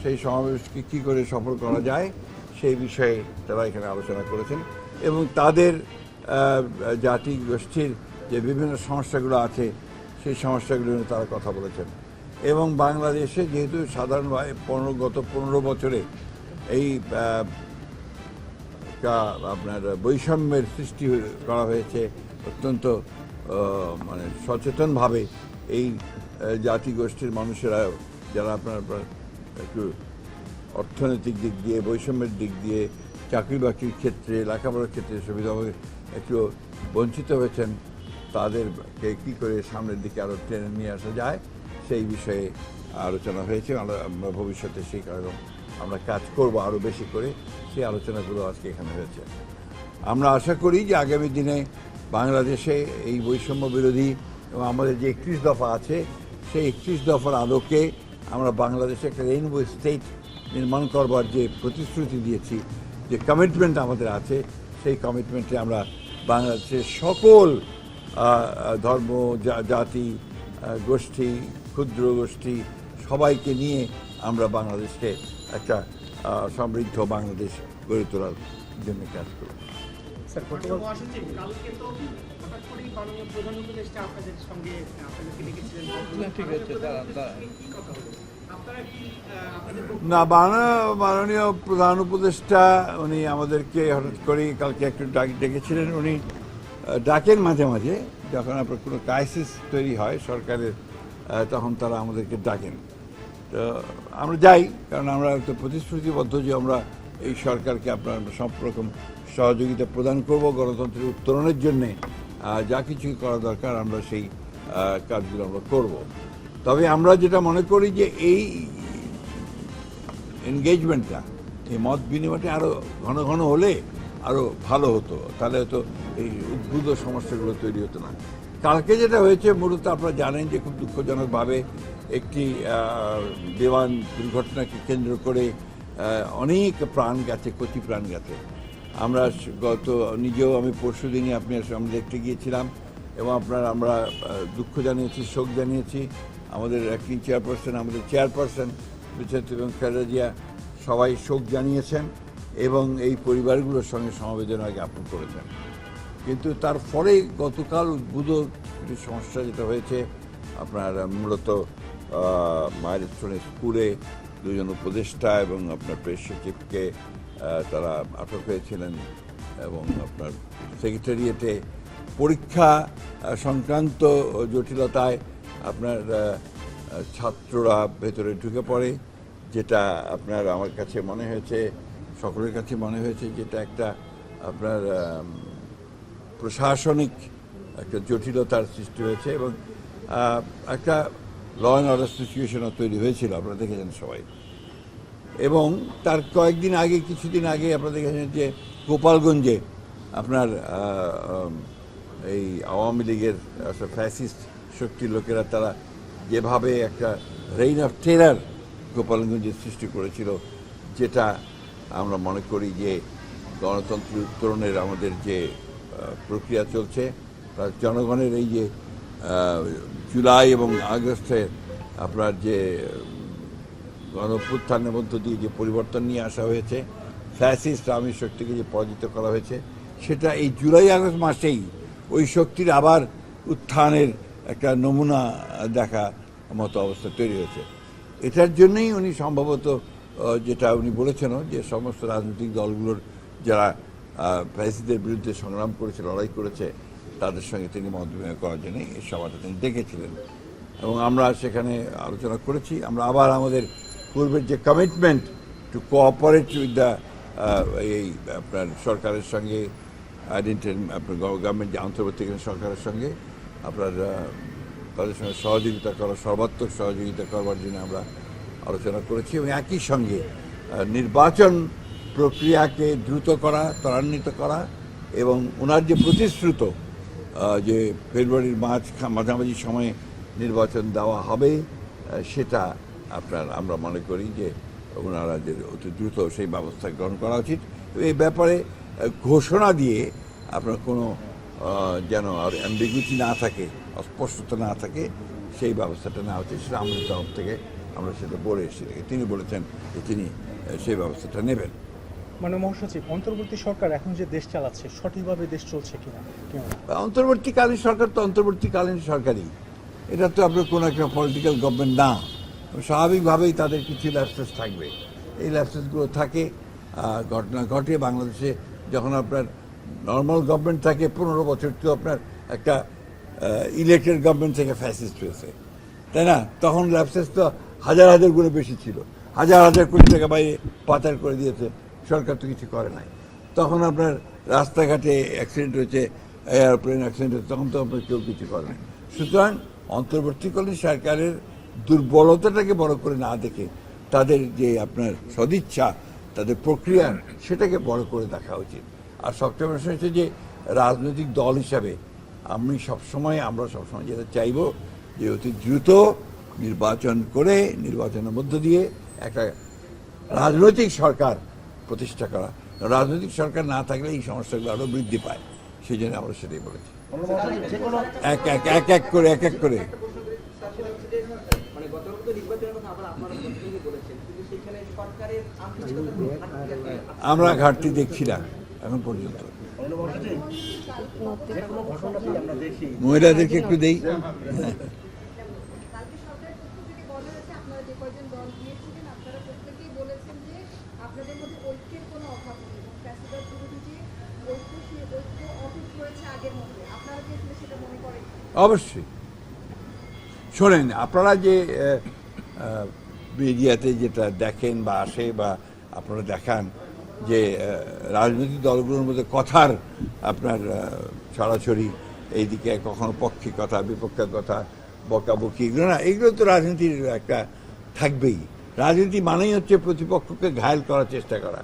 সেই সমাবেশকে কী করে সফল করা যায় সেই বিষয়ে তারা এখানে আলোচনা করেছেন এবং তাদের জাতি গোষ্ঠীর যে বিভিন্ন সমস্যাগুলো আছে, সেই সমস্যাগুলো নিয়ে তারা কথা বলেছেন। এবং বাংলাদেশে যেহেতু সাধারণভাবে পনেরো, গত পনেরো বছরে এই আপনার বৈষম্যের সৃষ্টি করা হয়েছে অত্যন্ত মানে সচেতনভাবে এই জাতিগোষ্ঠীর মানুষেরা যারা আপনার একটু অর্থনৈতিক দিক দিয়ে, বৈষম্যের দিক দিয়ে চাকরি বাকরির ক্ষেত্রে, লেখাপড়ার ক্ষেত্রে সুবিধাভাবে একটু বঞ্চিত হয়েছেন, তাদেরকে কী করে সামনের দিকে আরও ট্রেনে নিয়ে আসা যায়, সেই বিষয়ে আলোচনা হয়েছে। আমরা আমরা ভবিষ্যতে সেই কারণ আমরা কাজ করব আরও বেশি করে। সেই আলোচনাগুলো আজকে এখানে হয়েছে। আমরা আশা করি যে আগামী দিনে বাংলাদেশে এই বৈষম্য বিরোধী এবং আমাদের যে একত্রিশ দফা আছে, সেই একত্রিশ দফার আলোকে আমরা বাংলাদেশে একটা রেইনবো স্টেট নির্মাণ করবার যে প্রতিশ্রুতি দিয়েছি, যে কমিটমেন্ট আমাদের আছে, সেই কমিটমেন্টে আমরা বাংলাদেশের সকল ধর্ম জাতি গোষ্ঠী, ক্ষুদ্র গোষ্ঠী সবাইকে নিয়ে আমরা বাংলাদেশকে একটা সমৃদ্ধ বাংলাদেশ গড়ে তোলার জন্য কাজ করব। স্যার মাননীয় প্রধান উপদেষ্টা আপনাদের সঙ্গে আপনাদেরকে ডেকেছিলেন। না, ঠিক আছে, দাঁড়ান, দাঁড়ান। কি কথা হলো আপনারা কি আহ, আপনাদের বক্তব্য- না মাননীয় প্রধান উপদেষ্টা উনি আমাদেরকে হঠাৎ করেই কালকে একটু ডাক ডেকেছিলেন। উনি ডাকেন মাঝে মাঝে যখন আপনার কোনো ক্রাইসিস তৈরি হয় সরকারের তখন তারা আমাদেরকে ডাকেন। তো আমরা যাই কারণ আমরা তো প্রতিশ্রুতিবদ্ধ যে আমরা এই সরকারকে আপনার সব রকম সহযোগিতা প্রদান করব গণতন্ত্রের উত্তরণের জন্যে। যা কিছুই করা দরকার, আমরা সেই কাজগুলো আমরা করব। তবে আমরা যেটা মনে করি যে এই এনগেজমেন্টটা এই মত বিনিময়টা আরও ঘন ঘন হলে আরও ভালো হতো। তাহলে হয়তো এই উদ্ভূত সমস্যাগুলো তৈরি হতো না। কালকে যেটা হয়েছে, মূলত আপনারা জানেন যে খুব দুঃখজনকভাবে একটি বিমান দুর্ঘটনাকে কেন্দ্র করে অনেক প্রাণ গেছে কচি প্রাণ গেছে। আমরা গত, নিজেও আমি পরশু দিনই আপনার সামনে দেখতে গিয়েছিলাম এবং আপনার আমরা দুঃখ জানিয়েছি, শোক জানিয়েছি। আমাদের অ্যাক্টিং চেয়ারপারসন, আমাদের চেয়ারপারসন বিচারিত এবং খালেদা সবাই শোক জানিয়েছেন এবং এই পরিবারগুলোর সঙ্গে সমবেদনা জ্ঞাপন করেছেন। কিন্তু তার ফলে গতকাল উদ্ভূত একটি সমস্যা যেটা হয়েছে, আপনার মূলত মায়ের স্কুলে দুজন উপদেষ্টা এবং আপনার প্রেস সচিবকে তারা আটক হয়েছিলেন এবং আপনার সেক্রেটারিয়েটে পরীক্ষা সংক্রান্ত জটিলতায় আপনার ছাত্ররা ভেতরে ঢুকে পড়ে, যেটা আপনার আমার কাছে মনে হয়েছে, সকলের কাছে মনে হয়েছে যেটা একটা আপনার প্রশাসনিক একটা জটিলতার সৃষ্টি হয়েছে এবং একটা ল অ্যান্ড অর্ডার সিচুয়েশনও তৈরি হয়েছিল। আপনারা দেখেছেন সবাই। এবং তার কয়েকদিন আগে, কিছুদিন আগে আপনারা দেখেছেন যে গোপালগঞ্জে আপনার এই আওয়ামী লীগের ফ্যাসিস্ট শক্তির লোকেরা তারা যেভাবে একটা রেইন অফ টেরার গোপালগঞ্জে সৃষ্টি করেছিল, যেটা আমরা মনে করি যে গণতন্ত্রের উত্তরণের আমাদের যে প্রক্রিয়া চলছে তার জনগণের এই যে জুলাই এবং আগস্টে আপনার যে গণপুত্থানের মধ্য দিয়ে যে পরিবর্তন নিয়ে আসা হয়েছে ফ্যাসিস্ট আওয়ামী শক্তিকে যে পরাজিত করা হয়েছে, সেটা এই জুলাই আগস্ট মাসেই ওই শক্তির আবার উত্থানের একটা নমুনা দেখা মতো অবস্থা তৈরি হয়েছে। এটার জন্যই উনি সম্ভবত যেটা উনি বলেছেনও যে সমস্ত রাজনৈতিক দলগুলোর যারা ফ্যাসিদের বিরুদ্ধে সংগ্রাম করেছে, লড়াই করেছে, তাদের সঙ্গে তিনি মত করার জন্য এই সভাটা তিনি দেখেছিলেন এবং আমরা সেখানে আলোচনা করেছি, আমরা আবার আমাদের পূর্বের যে commitment to cooperate with the এই, আপনার সরকারের সঙ্গে আপনার গভর্নমেন্ট যে আন্তর্জাতিক সরকারের সঙ্গে, আপনার তাদের সঙ্গে সহযোগিতা করা, সর্বাত্মক সহযোগিতা করবার জন্য আমরা আলোচনা করেছি এবং একই সঙ্গে নির্বাচন প্রক্রিয়াকে দ্রুত করা, ত্বরান্বিত করা এবং ওনার যে প্রতিশ্রুত যে ফেব্রুয়ারির মাঝ মাঝামাঝি সময়ে নির্বাচন দেওয়া হবে সেটা আপনার আমরা মনে করি যে ওনারা যে অতি দ্রুত সেই ব্যবস্থা গ্রহণ করা উচিত। এই ব্যাপারে ঘোষণা দিয়ে আপনার কোনো যেন আর অ্যাম্বিগুইটি না থাকে অস্পষ্টতা না থাকে সেই ব্যবস্থাটা নেওয়া উচিত। সেটা আমাদের তরফ থেকে আমরা সেটা বলে এসেছি। তিনি বলেছেন যে তিনি সেই ব্যবস্থাটা নেবেন। মানে মহাসচিব অন্তর্বর্তী সরকার এখন যে দেশ চালাচ্ছে সঠিকভাবে দেশ চলছে কিনা? অন্তর্বর্তীকালীন সরকার তো অন্তর্বর্তীকালীন সরকারই। এটা তো আপনার কোনো একটা পলিটিক্যাল গভর্নমেন্ট না। স্বাভাবিকভাবেই তাদের কিছু ল্যাপসেস থাকবে। এই ল্যাপসেসগুলো থাকে ঘটনা ঘটে বাংলাদেশে যখন আপনার নর্মাল গভর্নমেন্ট থাকে, পনেরো বছর তো আপনার একটা ইলেক্টেড গভর্নমেন্ট থেকে ফ্যাসিস্ট হয়েছে। তাই না? তখন ল্যাপসেস তো হাজার হাজার গুণে বেশি ছিল। হাজার হাজার কোটি টাকা বাইরে পাচার করে দিয়েছে। সরকার তো কিছু করে নাই। তখন আপনার রাস্তাঘাটে অ্যাক্সিডেন্ট হয়েছে এয়ারপ্লেন অ্যাক্সিডেন্ট হয়েছে, তখন তো আপনার কেউ কিছু করে নাই। সুতরাং অন্তর্বর্তীকালীন সরকারের দুর্বলতাটাকে বড় করে না দেখে তাদের যে আপনার সদিচ্ছা, তাদের প্রক্রিয়া, সেটাকে বড় করে দেখা উচিত। আর সবচেয়ে বিষয় হচ্ছে যে রাজনৈতিক দল হিসাবে আমি সবসময়, আমরা সবসময় যেটা চাইব যে অতি দ্রুত নির্বাচন করে, নির্বাচনের মধ্য দিয়ে একটা রাজনৈতিক সরকার প্রতিষ্ঠা করা। রাজনৈতিক সরকার না থাকলে এই সমস্যাগুলো আরও বৃদ্ধি পায়। সেই জন্য আমরা সেটাই বলেছি। এক এক এক এক করে, এক এক করে। আমরা ঘাটতি দেখছি না এখন পর্যন্ত। মহিলাদেরকে একটু দেই। মনে অবশ্যই। শোনেন আপনারা যে মিডিয়াতে যেটা দেখেন বা আসে বা আপনারা দেখান যে রাজনৈতিক দলগুলোর মধ্যে কথার আপনার ছড়াছড়ি এইদিকে কখনো পক্ষে কথা বিপক্ষের কথা বকাবকি এগুলো না এগুলো তো রাজনীতির একটা থাকবেই। রাজনীতি মানেই হচ্ছে প্রতিপক্ষকে ঘায়ল করার চেষ্টা করা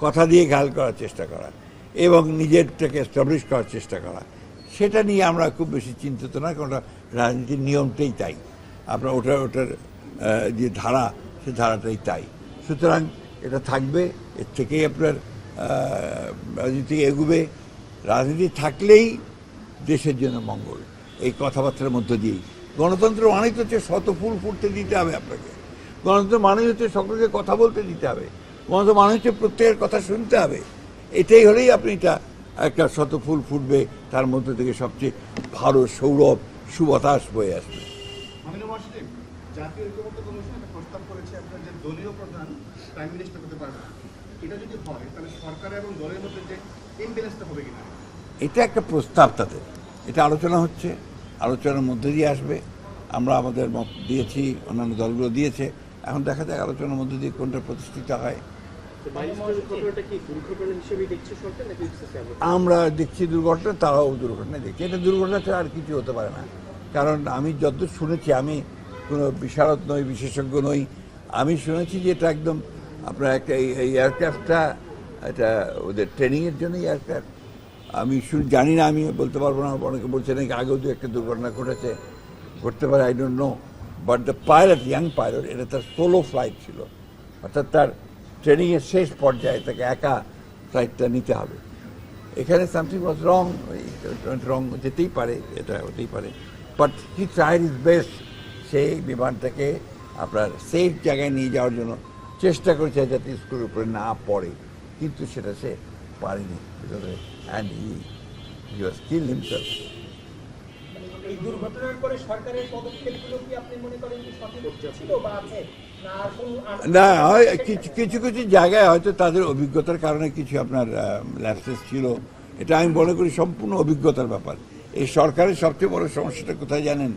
কথা দিয়ে ঘায়ল করার চেষ্টা করা এবং নিজেরটাকে এস্টাবলিশ করার চেষ্টা করা। সেটা নিয়ে আমরা খুব বেশি চিন্তিত না কারণ রাজনীতির নিয়মটাই তাই। আপনার ওটা ওটার আহ, যে ধারা, সে ধারাটাই তাই। সুতরাং এটা থাকবে, এর থেকেই আপনার রাজনীতি এগুবে। রাজনীতি থাকলেই দেশের জন্য মঙ্গল। এই কথাবার্তার মধ্য দিয়েই। গণতন্ত্র মানে তো হচ্ছে শত ফুল ফুটতে দিতে হবে আপনাকে। গণতন্ত্র মানে হচ্ছে সকলকে কথা বলতে দিতে হবে। গণতন্ত্র মানে হচ্ছে প্রত্যেকের কথা শুনতে হবে। এটাই হলেই আপনি এটা একটা শত ফুল ফুটবে, তার মধ্যে থেকে সবচেয়ে ভালো সৌরভ, সুবাতাস বয়ে আসবে। জাতীয় ঐক্যমত্য কমিশন একটা প্রস্তাব করেছে আপনার যে দলীয় প্রধান প্রাইম মিনিস্টার হতে পারবে। এটা যদি হয় তাহলে সরকার এবং দলের মধ্যে যে ইমব্যালেন্সটা হবে কিনা? এটা একটা প্রস্তাব তাদের। এটা আলোচনা হচ্ছে আলোচনার মধ্যে দিয়ে আসবে। আমরা আমাদের মত দিয়েছি অন্যান্য দলগুলো দিয়েছে। এখন দেখা যাক আলোচনার মধ্যে দিয়ে কোনটা প্রতিষ্ঠিত হয়। আমরা দেখছি দুর্ঘটনা তারাও দুর্ঘটনা দেখছি। এটা দুর্ঘটনা ছাড়া আর কিছু হতে পারে না। কারণ আমি যতদূর শুনেছি আমি কোনো বিশারদ নই, বিশেষজ্ঞ নই। আমি শুনেছি যে এটা একদম আপনার একটা এই- এয়ারক্রাফটটা এটা ওদের ট্রেনিংয়ের জন্য এয়ারক্রাফট আমি শুনে, জানি না, আমি বলতে পারব না, অনেকে বলছে নাকি আগেও দু একটা দুর্ঘটনা ঘটেছে। ঘটতে পারে I don't know but the pilot young pilot এটা তার সোলো ফ্লাইট ছিল। অর্থাৎ তার ট্রেনিংয়ের শেষ পর্যায়ে তাকে একা ফ্লাইটটা নিতে হবে। এখানে সামথিং ওয়াজ রং রং যেতেই পারে, এটা হতেই পারে। But he tried his best সেই বিমানটাকে আপনার সেফ জায়গায় নিয়ে যাওয়ার জন্য চেষ্টা করেছে যাতে স্কুলের উপরে না পড়ে। কিন্তু সেটা সে পারেনি and he he was kill himself এই দুর্ঘটনার পরে সরকারের পদক্ষেপগুলো কি আপনি মনে করেন যে সঠিক ছিল বা আছে? না আর কোনো আর- না কিছু কিছু কিছু জায়গায় হয়তো তাদের অভিজ্ঞতার কারণে কিছু আপনার ল্যাপসেস ছিল। এটা আমি মনে করি সম্পূর্ণ অভিজ্ঞতার ব্যাপার। এই সরকারের সবচেয়ে বড় সমস্যাটা কোথায় জানেন?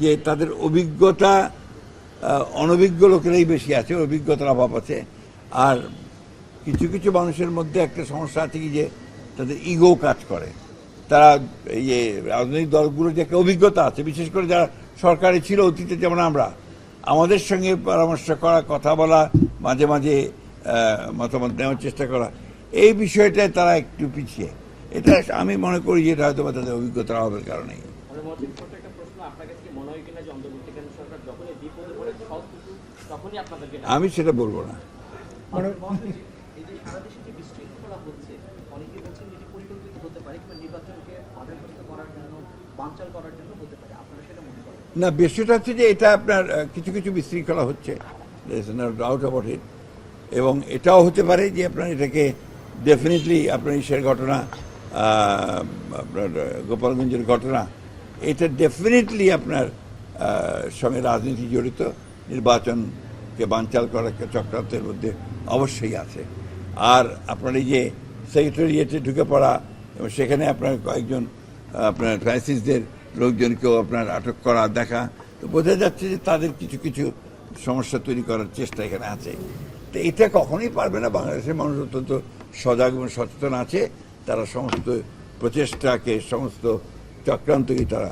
যে তাদের অভিজ্ঞতা অনভিজ্ঞ লোকেরাই বেশি আছে, অভিজ্ঞতার অভাব আছে। আর কিছু কিছু মানুষের মধ্যে একটা সমস্যা আছে কি যে তাদের ইগো কাজ করে। তারা এই যে রাজনৈতিক দলগুলোর যে একটা অভিজ্ঞতা আছে, বিশেষ করে যারা সরকারে ছিল, অতীতে যেমন আমরা, আমাদের সঙ্গে পরামর্শ করা, কথা বলা, মাঝে মাঝে মতামত নেওয়ার চেষ্টা করা, এই বিষয়টায় তারা একটু পিছিয়ে। এটা আমি মনে করি যে এটা হয়তো তাদের অভিজ্ঞতার অভাবের কারণেই মানে মহাসচিব, ছোট্ট একটা প্রশ্ন, আপনার কাছে কি মনে হয় কিনা যে অন্তর্বর্তীকালীন সরকার যখনই বিপদে পড়ে সব কিছু তখনই আপনাদেরকে ডাকে? আমি সেটা বলব না। মানে মহাসচিব, এই যে সারা দেশে যে বিশৃঙ্খলা হচ্ছে যে এটি পরিকল্পিত হতে পারে কিংবা নির্বাচনকে বাধাগ্রস্ত করার জন্য বানচাল করার জন্য হতে পারে। আপনারা সেটা করেন? না বিষয়টা হচ্ছে যে এটা আপনার কিছু কিছু বিশৃঙ্খলা হচ্ছে। ডাউট অ্যাবাউট ইট এবং এটাও হতে পারে যে আপনার এটাকে ডেফিনেটলি আপনার ইসের ঘটনা আপনার গোপালগঞ্জের ঘটনা এটা ডেফিনেটলি আপনার সঙ্গে রাজনীতি জড়িত, নির্বাচনকে বানচাল করার চক্রান্তের মধ্যে অবশ্যই আছে। আর আপনার এই যে সেক্রেটারিয়েটে ঢুকে পড়া, এবং সেখানে আপনার কয়েকজন, আপনার ক্রাইসিসদের লোকজনকেও আপনার আটক করা, দেখা, তো বোঝা যাচ্ছে যে তাদের কিছু কিছু সমস্যা তৈরি করার চেষ্টা এখানে আছে। তো এটা কখনোই পারবে না। বাংলাদেশের মানুষ অত্যন্ত সজাগ এবং সচেতন আছে। তারা সমস্ত প্রচেষ্টাকে, সমস্ত চক্রান্তকে তারা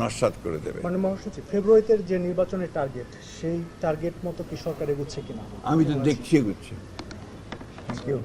নস্বাত করে দেবে। মানে মহাসচিব ফেব্রুয়ারিতে যে নির্বাচনের টার্গেট সেই টার্গেট মতো কি সরকার এগুচ্ছে কিনা? আমি তো দেখছি এগুচ্ছে। Thank you